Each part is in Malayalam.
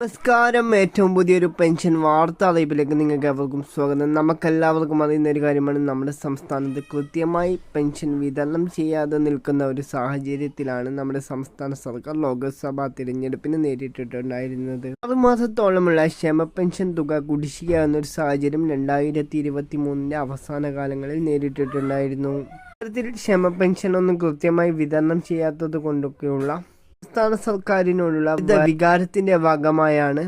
നമസ്കാരം. ഏറ്റവും പുതിയൊരു പെൻഷൻ വാർത്താ അറിയിപ്പിലേക്ക് നിങ്ങൾക്ക് എവർക്കും സ്വാഗതം. നമുക്കെല്ലാവർക്കും അറിയുന്ന ഒരു കാര്യമാണ് നമ്മുടെ സംസ്ഥാനത്ത് കൃത്യമായി പെൻഷൻ വിതരണം ചെയ്യാതെ നിൽക്കുന്ന ഒരു സാഹചര്യത്തിലാണ് നമ്മുടെ സംസ്ഥാന സർക്കാർ ലോക്സഭാ തിരഞ്ഞെടുപ്പിന് നേരിട്ടിട്ടുണ്ടായിരുന്നത്. ആറുമാസത്തോളമുള്ള ക്ഷമ പെൻഷൻ തുക കുടിശ്ശിക എന്നൊരു സാഹചര്യം രണ്ടായിരത്തി ഇരുപത്തി മൂന്നിന്റെ അവസാന കാലങ്ങളിൽ നേരിട്ടിട്ടുണ്ടായിരുന്നു. ഇത്തരത്തിൽ ക്ഷമ പെൻഷൻ ഒന്നും കൃത്യമായി വിതരണം ചെയ്യാത്തത് കൊണ്ടൊക്കെയുള്ള സംസ്ഥാന സർക്കാരിനോടുള്ള വികാരത്തിന്റെ ഭാഗമായാണ്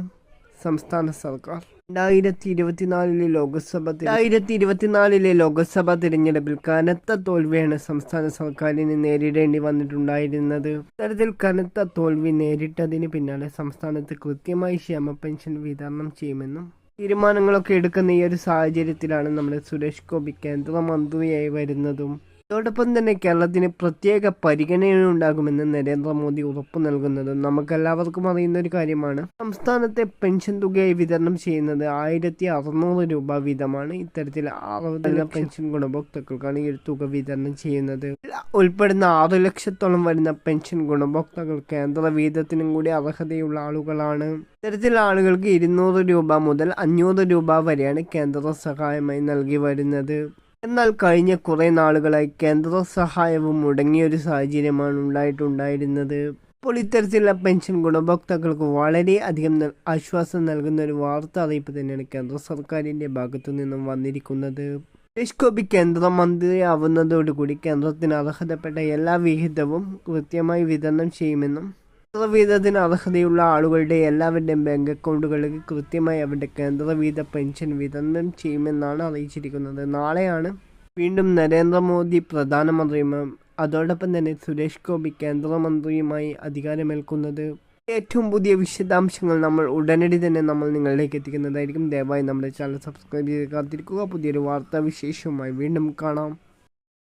സംസ്ഥാന സർക്കാർ. രണ്ടായിരത്തി ഇരുപത്തിനാലിലെ ലോക്സഭ രണ്ടായിരത്തി ഇരുപത്തിനാലിലെ ലോക്സഭാ തിരഞ്ഞെടുപ്പിൽ കനത്ത തോൽവിയാണ് സംസ്ഥാന സർക്കാരിന് നേരിടേണ്ടി വന്നിട്ടുണ്ടായിരുന്നത്. ഇത്തരത്തിൽ കനത്ത തോൽവി നേരിട്ടതിന് പിന്നാലെ സംസ്ഥാനത്ത് കൃത്യമായി ക്ഷേമ പെൻഷൻ വിതരണം ചെയ്യുമെന്നും തീരുമാനങ്ങളൊക്കെ എടുക്കുന്ന ഈ ഒരു സാഹചര്യത്തിലാണ് നമ്മുടെ സുരേഷ് ഗോപി കേന്ദ്രമന്ത്രിയായി വരുന്നതും അതോടൊപ്പം തന്നെ കേരളത്തിന് പ്രത്യേക പരിഗണന ഉണ്ടാകുമെന്ന് നരേന്ദ്രമോദി ഉറപ്പു നൽകുന്നതും നമുക്കെല്ലാവർക്കും അറിയുന്ന ഒരു കാര്യമാണ്. സംസ്ഥാനത്തെ പെൻഷൻ തുകയായി വിതരണം ചെയ്യുന്നത് ആയിരത്തി അറുന്നൂറ് രൂപ വീതമാണ്. ഇത്തരത്തിൽ അറുപത് പെൻഷൻ ഗുണഭോക്താക്കൾക്കാണ് ഈ തുക വിതരണം ചെയ്യുന്നത്. ഉൾപ്പെടുന്ന ആറു ലക്ഷത്തോളം വരുന്ന പെൻഷൻ ഗുണഭോക്താക്കൾ കേന്ദ്ര വീതത്തിനും കൂടി അർഹതയുള്ള ആളുകളാണ്. ഇത്തരത്തിൽ ആളുകൾക്ക് ഇരുന്നൂറ് രൂപ മുതൽ അഞ്ഞൂറ് രൂപ വരെയാണ് കേന്ദ്ര സഹായമായി നൽകി വരുന്നത്. എന്നാൽ കഴിഞ്ഞ കുറേ നാളുകളായി കേന്ദ്ര സഹായവും മുടങ്ങിയ ഒരു സാഹചര്യമാണ് ഉണ്ടായിട്ടുണ്ടായിരുന്നത്. ഇപ്പോൾ ഇത്തരത്തിലുള്ള പെൻഷൻ ഗുണഭോക്താക്കൾക്ക് വളരെ അധികം ആശ്വാസം നൽകുന്ന ഒരു വാർത്ത അറിയിപ്പ് തന്നെയാണ് കേന്ദ്ര സർക്കാരിന്റെ ഭാഗത്തു നിന്നും വന്നിരിക്കുന്നത്. സുരേഷ് ഗോപി കേന്ദ്രമന്ത്രിയാവുന്നതോടുകൂടി കേന്ദ്രത്തിന് അർഹതപ്പെട്ട എല്ലാ വിഹിതവും കൃത്യമായി വിതരണം ചെയ്യുമെന്നും കേന്ദ്രവീതത്തിന് അർഹതയുള്ള ആളുകളുടെ എല്ലാവരുടെയും ബാങ്ക് അക്കൗണ്ടുകൾക്ക് കൃത്യമായി അവരുടെ കേന്ദ്രവീത പെൻഷൻ വിതരണം ചെയ്യുമെന്നാണ് അറിയിച്ചിരിക്കുന്നത്. നാളെയാണ് വീണ്ടും നരേന്ദ്രമോദി പ്രധാനമന്ത്രിയും അതോടൊപ്പം തന്നെ സുരേഷ് ഗോപി കേന്ദ്രമന്ത്രിയുമായി അധികാരമേൽക്കുന്നത്. ഏറ്റവും പുതിയ വിശദാംശങ്ങൾ നമ്മൾ ഉടനടി തന്നെ നമ്മൾ നിങ്ങളിലേക്ക് എത്തിക്കുന്നതായിരിക്കും. ദയവായി നമ്മുടെ ചാനൽ സബ്സ്ക്രൈബ് ചെയ്ത് കാത്തിരിക്കുക. പുതിയൊരു വാർത്താവിശേഷവുമായി വീണ്ടും കാണാം.